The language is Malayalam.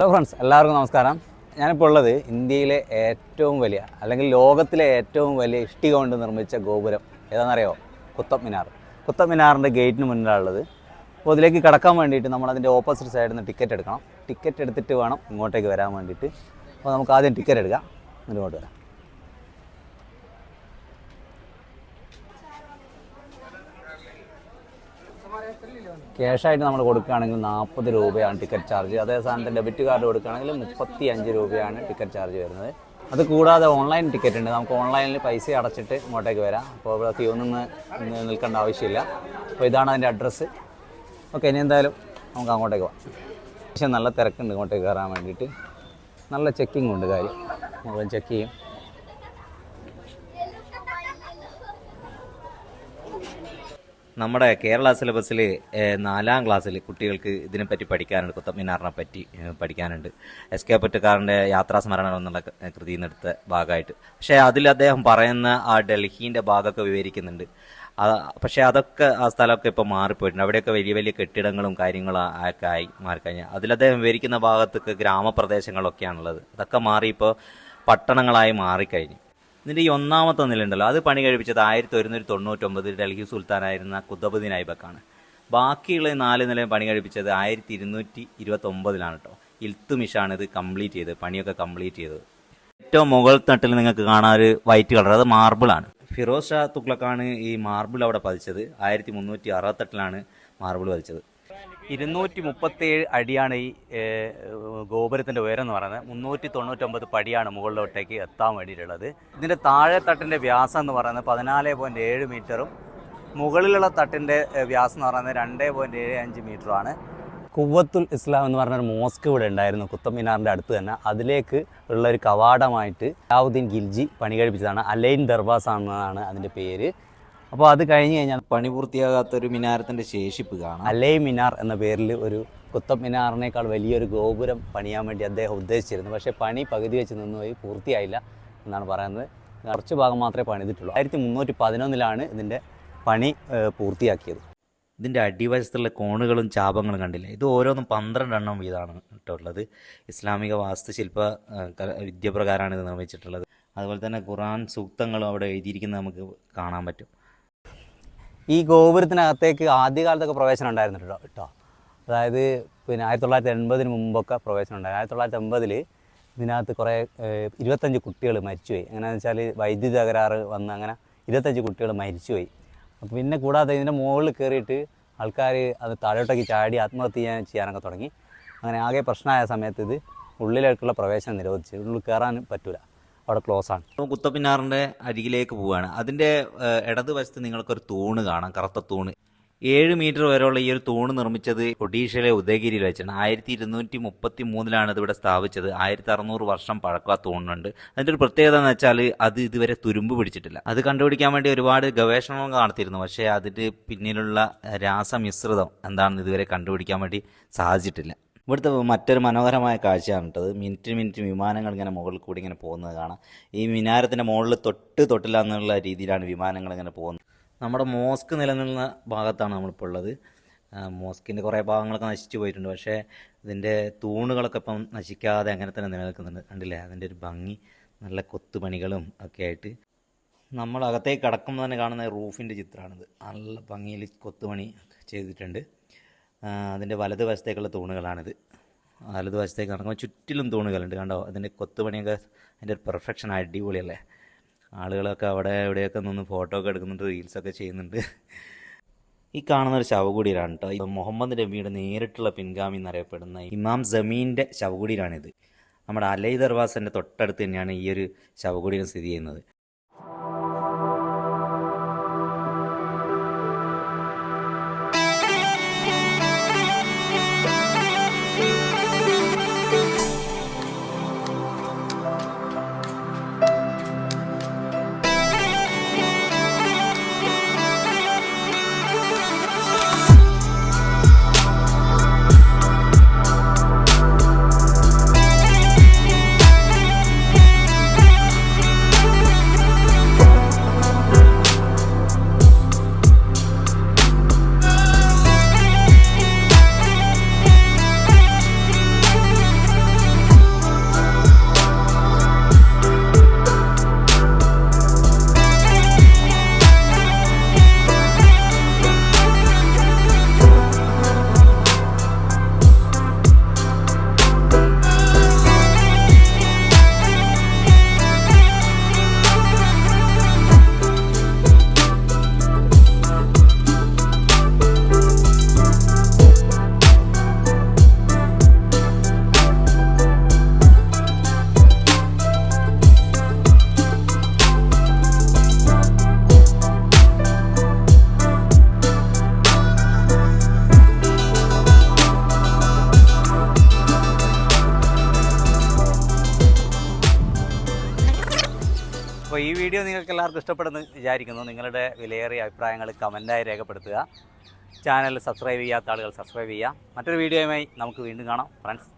ഹലോ ഫ്രണ്ട്സ് എല്ലാവർക്കും നമസ്കാരം. ഞാനിപ്പോൾ ഉള്ളത് ഇന്ത്യയിലെ ഏറ്റവും വലിയ അല്ലെങ്കിൽ ലോകത്തിലെ ഏറ്റവും വലിയ ഇഷ്ടിക കൊണ്ട് നിർമ്മിച്ച ഗോപുരം ഏതാണെന്നറിയോ? കുത്തബ് മിനാർ കുത്തബ് മിനാറിന്റെ ഗേറ്റിന് മുന്നിലാണുള്ളത്. അപ്പോൾ അതിലേക്ക് കടക്കാൻ വേണ്ടിയിട്ട് നമ്മൾ അതിന്റെ ഓപ്പോസിറ്റ് സൈഡിൽ നിന്ന് ടിക്കറ്റ് എടുക്കണം. ടിക്കറ്റ് എടുത്തിട്ട് വേണം ഇങ്ങോട്ടേക്ക് വരാൻ വേണ്ടിയിട്ട്. അപ്പോൾ നമുക്ക് ആദ്യം ടിക്കറ്റ് എടുക്കാം. ഇങ്ങോട്ട് വരാം. ക്യാഷായിട്ട് നമ്മൾ കൊടുക്കുകയാണെങ്കിൽ നാൽപ്പത് രൂപയാണ് ടിക്കറ്റ് ചാർജ്. അതേ സ്ഥാനത്ത് ഡെബിറ്റ് കാർഡ് കൊടുക്കുകയാണെങ്കിൽ മുപ്പത്തി അഞ്ച് രൂപയാണ് ടിക്കറ്റ് ചാർജ് വരുന്നത്. അത് കൂടാതെ ഓൺലൈൻ ടിക്കറ്റ് ഉണ്ട്. നമുക്ക് ഓൺലൈനിൽ പൈസ അടച്ചിട്ട് ഇങ്ങോട്ടേക്ക് വരാം. അപ്പോൾ ഇവിടെ ക്യൂ നിന്ന് നിൽക്കേണ്ട ആവശ്യമില്ല. അപ്പോൾ ഇതാണ് അതിന്റെ അഡ്രസ്സ്. ഓക്കെ ഇനി എന്തായാലും നമുക്ക് അങ്ങോട്ടേക്ക് പോകാം. പക്ഷേ നല്ല തിരക്കുണ്ട് ഇങ്ങോട്ടേക്ക് കയറാൻ വേണ്ടിയിട്ട്. നല്ല ചെക്കിംഗ് ഉണ്ട് കാര്യം. മുഴുവൻ ചെക്ക് ചെയ്യും. നമ്മുടെ കേരള സിലബസിൽ നാലാം ക്ലാസ്സിൽ കുട്ടികൾക്ക് ഇതിനെപ്പറ്റി പഠിക്കാനുണ്ട്. കുത്തബ് മിനാറിനെ പറ്റി പഠിക്കാനുണ്ട്. എസ് കെ പൊറ്റക്കാറിന്റെ യാത്രാ സ്മരണം എന്നുള്ള കൃതിയിൽ നിന്നെടുത്ത ഭാഗമായിട്ട്. പക്ഷേ അതിൽ അദ്ദേഹം പറയുന്ന ആ ഡൽഹീന്റെ ഭാഗമൊക്കെ വിവരിക്കുന്നുണ്ട്. പക്ഷേ അതൊക്കെ ആ സ്ഥലമൊക്കെ ഇപ്പോൾ മാറിപ്പോയിട്ടുണ്ട്. അവിടെയൊക്കെ വലിയ വലിയ കെട്ടിടങ്ങളും കാര്യങ്ങളും ഒക്കെ ആയി മാറിക്കഴിഞ്ഞാൽ അതിൽ അദ്ദേഹം വിവരിക്കുന്ന ഭാഗത്തൊക്കെ ഗ്രാമപ്രദേശങ്ങളൊക്കെയാണുള്ളത്. അതൊക്കെ മാറി ഇപ്പോൾ പട്ടണങ്ങളായി മാറിക്കഴിഞ്ഞു. ഇതിന്റെ ഈ ഒന്നാമത്തെ നിലയുണ്ടല്ലോ. അത് പണി കഴിപ്പിച്ചത് ആയിരത്തി ഒരുന്നൂറ്റി തൊണ്ണൂറ്റൊമ്പതിൽ ഡൽഹി സുൽത്താനായിരുന്ന കുത്തബുദ്ദീൻ ഐബക്കാണ് ബാക്കിയുള്ള നാല് നിലയും പണി കഴിപ്പിച്ചത് ആയിരത്തി ഇരുന്നൂറ്റി ഇരുപത്തൊമ്പതിലാണ് കേട്ടോ. ഇൽത്തുമിഷാണ് ഇത് കംപ്ലീറ്റ് ചെയ്തത് പണിയൊക്കെ കംപ്ലീറ്റ് ചെയ്തത്. ഏറ്റവും മുകൾ തട്ടിൽ നിങ്ങൾക്ക് കാണാൻ ഒരു വൈറ്റ് കളർ അത് മാർബിളാണ്. ഫിറോസ് ഷാ തുഗ്ലക്കാണ് ഈ മാർബിൾ അവിടെ പതിച്ചത്. ആയിരത്തി മുന്നൂറ്റി അറുപത്തെട്ടിലാണ് മാർബിൾ പതിച്ചത്. ഇരുന്നൂറ്റി മുപ്പത്തേഴ് അടിയാണ് ഈ ഗോപുരത്തിന്റെ ഉയരം എന്ന് പറയുന്നത്. മുന്നൂറ്റി തൊണ്ണൂറ്റൊമ്പത് പടിയാണ് മുകളിലോട്ടേക്ക് എത്താൻ വേണ്ടിയിട്ടുള്ളത്. ഇതിന്റെ താഴെ തട്ടിന്റെ വ്യാസം എന്ന് പറയുന്നത് പതിനാല് പോയിന്റ് ഏഴ് മീറ്ററും മുകളിലുള്ള തട്ടിന്റെ വ്യാസം എന്ന് പറയുന്നത് രണ്ട് പോയിന്റ് ഏഴ് അഞ്ച് മീറ്ററുമാണ്. കുവത്തുൽ ഇസ്ലാം എന്ന് പറഞ്ഞൊരു മോസ്ക് ഇവിടെ ഉണ്ടായിരുന്നു കുത്തബ് മിനാറിന്റെ അടുത്ത് തന്നെ. അതിലേക്ക് ഉള്ള ഒരു കവാടമായിട്ട് അലാവുദ്ദീൻ ഗിൽജി പണി കഴിപ്പിച്ചതാണ്. അലൈൻ ദർവാസ് എന്നതാണ് അതിന്റെ പേര്. അപ്പോൾ അത് കഴിഞ്ഞ് കഴിഞ്ഞാൽ പണി പൂർത്തിയാകാത്ത ഒരു മിനാരത്തിന്റെ ശേഷിപ്പ് കാണാം. അല്ലേ മിനാർ എന്ന പേരിൽ ഒരു കുത്തബ് മിനാറിനേക്കാൾ വലിയൊരു ഗോപുരം പണിയാൻ വേണ്ടി അദ്ദേഹം ഉദ്ദേശിച്ചിരുന്നു. പക്ഷേ പണി പകുതി വെച്ച് നിന്നുപോയി പൂർത്തിയായില്ല എന്നാണ് പറയുന്നത്. കുറച്ച് ഭാഗം മാത്രമേ പണിതിട്ടുള്ളൂ. ആയിരത്തി മുന്നൂറ്റി പതിനൊന്നിലാണ് ഇതിന്റെ പണി പൂർത്തിയാക്കിയത്. ഇതിന്റെ അടിവശത്തുള്ള കോണുകളും ചാപങ്ങളും കണ്ടില്ല? ഇത് ഓരോന്നും പന്ത്രണ്ട് എണ്ണം വീതമാണ് ഉള്ളത് ഇസ്ലാമിക വാസ്തുശില്പ വിദ്യ പ്രകാരമാണ് വിദ്യപ്രകാരമാണ് ഇത് നിർമ്മിച്ചിട്ടുള്ളത്. അതുപോലെ തന്നെ ഖുറാൻ സൂക്തങ്ങളും അവിടെ എഴുതിയിരിക്കുന്നത് നമുക്ക് കാണാൻ പറ്റും. ഈ ഗോപുരത്തിനകത്തേക്ക് ആദ്യകാലത്തൊക്കെ പ്രവേശനം ഉണ്ടായിരുന്നു കേട്ടോ കേട്ടോ അതായത് പിന്നെ ആയിരത്തി തൊള്ളായിരത്തി എൺപതിന് മുമ്പൊക്കെ പ്രവേശനം ഉണ്ടായിരുന്നു ആയിരത്തി തൊള്ളായിരത്തി എൺപതിൽ ഇതിനകത്ത് കുറേ ഇരുപത്തഞ്ച് കുട്ടികൾ മരിച്ചുപോയി. എങ്ങനെയാണെന്ന് വെച്ചാൽ വൈദ്യുതി തകരാറ് വന്ന് അങ്ങനെ ഇരുപത്തഞ്ച് കുട്ടികൾ മരിച്ചുപോയി. അപ്പോൾ പിന്നെ കൂടാതെ ഇതിന്റെ മുകളിൽ കയറിയിട്ട് ആൾക്കാർ അത് താഴോട്ടേക്ക് ചാടി ആത്മഹത്യ ചെയ്യാൻ ചെയ്യാനൊക്കെ തുടങ്ങി. അങ്ങനെ ആകെ പ്രശ്നമായ സമയത്ത് ഇത് ഉള്ളിലേക്കുള്ള പ്രവേശനം നിരോധിച്ചു. ഉള്ളിൽ കയറാൻ പറ്റില്ല അവിടെ ക്ലോസ് ആണ്. അപ്പോൾ കുത്തപ്പിനാറിന്റെ അരികിലേക്ക് പോവുകയാണ്. ഇടതുവശത്ത് ഇടതുവശത്ത് നിങ്ങൾക്കൊരു തൂണ് കാണാം കറുത്ത തൂണ്. ഏഴ് മീറ്റർ വരെയുള്ള ഈ ഒരു തൂണ് നിർമ്മിച്ചത് ഒഡീഷയിലെ ഉദയഗിരിയിൽ വെച്ചാണ്. ആയിരത്തി ഇരുന്നൂറ്റി മുപ്പത്തി മൂന്നിലാണ് ഇതിവിടെ സ്ഥാപിച്ചത്. ആയിരത്തി അറുന്നൂറ് വർഷം പഴക്കം ആ തൂണുണ്ട് അതിന്റെ ഒരു പ്രത്യേകത എന്ന് വെച്ചാൽ അത് ഇതുവരെ തുരുമ്പ് പിടിച്ചിട്ടില്ല. അത് കണ്ടുപിടിക്കാൻ വേണ്ടി ഒരുപാട് ഗവേഷണങ്ങൾ നടത്തിയിരുന്നു. പക്ഷേ അതിന്റെ പിന്നിലുള്ള രാസമിശ്രിതം എന്താണെന്ന് ഇതുവരെ കണ്ടുപിടിക്കാൻ വേണ്ടി സാധിച്ചിട്ടില്ല. ഇവിടുത്തെ മറ്റൊരു മനോഹരമായ കാഴ്ചയാണ് കേട്ടത് മിനിറ്റ് മിനിറ്റ് വിമാനങ്ങൾ ഇങ്ങനെ മുകളിൽ കൂടി ഇങ്ങനെ പോകുന്നത് കാണാം. ഈ മിനാരത്തിന്റെ മുകളിൽ തൊട്ട് തൊട്ടില്ല എന്നുള്ള രീതിയിലാണ് വിമാനങ്ങൾ ഇങ്ങനെ പോകുന്നത്. നമ്മുടെ മോസ്ക് നിലനിന്ന ഭാഗത്താണ് നമ്മളിപ്പോൾ ഉള്ളത്. മോസ്കിന്റെ കുറേ ഭാഗങ്ങളൊക്കെ നശിച്ചു പോയിട്ടുണ്ട്. പക്ഷേ ഇതിന്റെ തൂണുകളൊക്കെ ഇപ്പം നശിക്കാതെ അങ്ങനെ തന്നെ നിലനിൽക്കുന്നുണ്ട്. കണ്ടില്ലേ? അതിന്റെ ഒരു ഭംഗി നല്ല കൊത്തുപണികളും ഒക്കെ ആയിട്ട്. നമ്മൾ കടക്കുമ്പോൾ തന്നെ കാണുന്ന റൂഫിന്റെ ചിത്രമാണിത്. നല്ല ഭംഗിയിൽ കൊത്തുപണി ചെയ്തിട്ടുണ്ട്. അതിന്റെ വലതുവശത്തേക്കുള്ള തൂണുകളാണിത്. വലതുവശത്തേക്ക് നടക്കുമ്പോൾ ചുറ്റിലും തൂണുകളുണ്ട് കണ്ടോ? അതിന്റെ കൊത്തുപണിയൊക്കെ അതിന്റെ ഒരു പെർഫെക്ഷൻ അടിപൊളിയല്ലേ? ആളുകളൊക്കെ അവിടെ എവിടെയൊക്കെ നിന്ന് ഫോട്ടോ ഒക്കെ എടുക്കുന്നുണ്ട് റീൽസൊക്കെ ചെയ്യുന്നുണ്ട്. ഈ കാണുന്ന ഒരു ശവകുടീരാണ് കേട്ടോ ഇത് മുഹമ്മദ് നബിയുടെ നേരിട്ടുള്ള പിൻഗാമി എന്നറിയപ്പെടുന്ന ഇമാം ജമീന്റെ ശവകുടീരാണിത്. നമ്മുടെ അലൈ ദർവാസിന്റെ തൊട്ടടുത്ത് തന്നെയാണ് ഈ ഒരു ശവകുടീരം സ്ഥിതി ചെയ്യുന്നത്. വീഡിയോ നിങ്ങൾക്ക് എല്ലാവർക്കും ഇഷ്ടപ്പെടുന്നു വിചാരിക്കുന്നു. നിങ്ങളുടെ വിലയേറിയ അഭിപ്രായങ്ങൾ കമന്റായി രേഖപ്പെടുത്തുക. ചാനൽ സബ്സ്ക്രൈബ് ചെയ്യാത്ത ആളുകൾ സബ്സ്ക്രൈബ് ചെയ്യുക. മറ്റൊരു വീഡിയോയുമായി നമുക്ക് വീണ്ടും കാണാം. ഫ്രണ്ട്സ്.